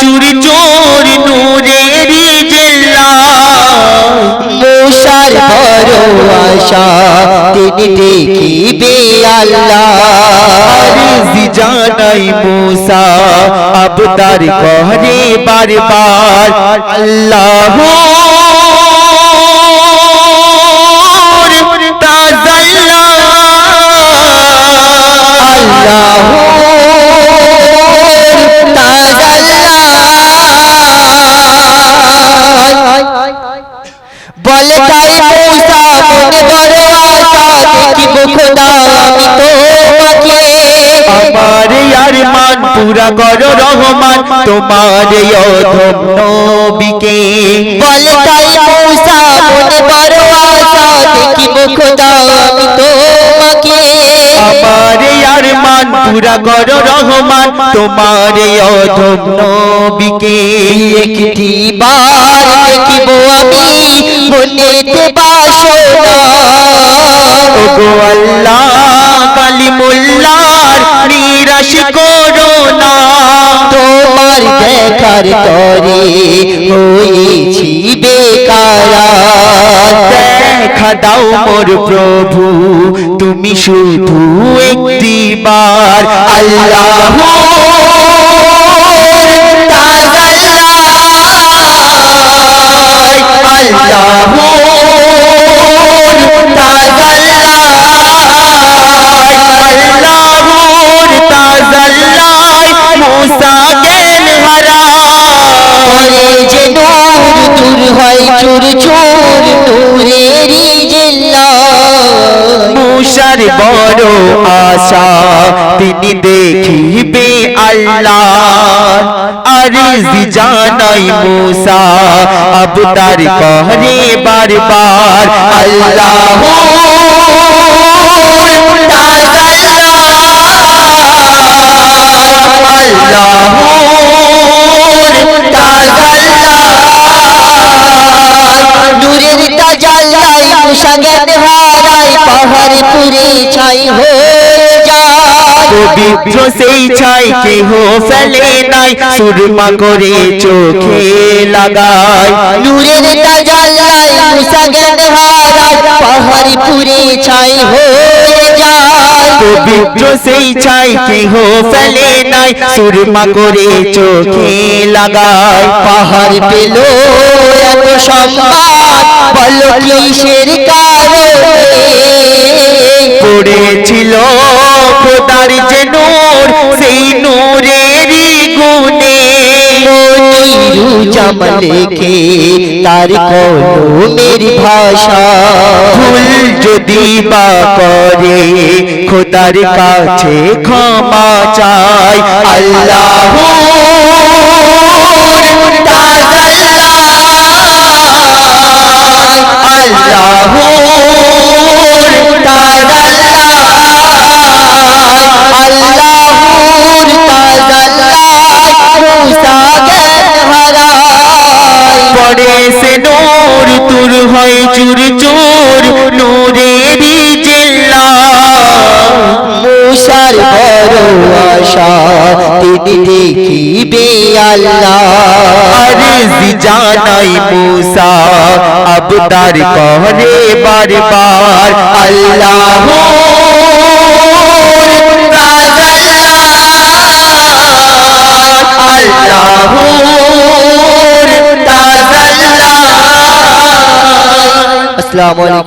চুরি চোর নূরেরি জেলা। মুসার বড় আশা তিনি দেখিবে আল্লাহ। জানাই মুসা আবদার করে বারবার। আল্লাহ বলে তাই মূসা মনে বড় আশা দেখিব খোদা আমি তোমাকে। আমার আর মান পুরা করো রহমান তোমার অধম নবীকে। বলে তাই মূসা মনে পুরা করো রহমান, তোমার অধম নবীকে একটি বার দেখিব আমি মনেতে বাসনা। ওগো আল্লাহ নিরাশ করো না। তোমার দেখার তরে হয়েছি বেকারা। দেখা দাও মোর প্রভু তুমি শুধু একটি বার আল্লাহ যে নূর দূর হয় চুর চুর মুশার বড় আশা তিনি দেখিবে আল্লাহ আরজি জানাই মুসা আবতার করে বারবার আল্লাহ নূরের তাজাল্লাই মুসাগের হারাই পাহাড় পুরে ছাই হয়ে যায়। পবিত্র সেই ছাই কেহ ফেলে নাই সুরমা করে চোখে লাগায়। নূরের তাজাল্লাই মুসাগের হারাই পাহাড় পুরে ছাই হয়ে যায়। পবিত্র সেই ছাই কেহ ফেলে নাই সুরমা করে চোখে লাগায়। পাহাড় পেল এত সম্মান বলো কিসের যে নূর, সেই নূরেরই গুণে মনিরু জামলেকে তার কলমের ভাষা। ভুল যদি বা করে, খোদার কাছে ক্ষমা চাই। আল্লাহ পড়ে সে নূর তুর হয় চুর চোর নূরেরই জেলা মুসার বড় আশা তিনি দেখিবে আল্লাহ। আরজি জানাই মুসা আবদার করে বারবার। আল্লাহ। আসসালামু আলাইকুম।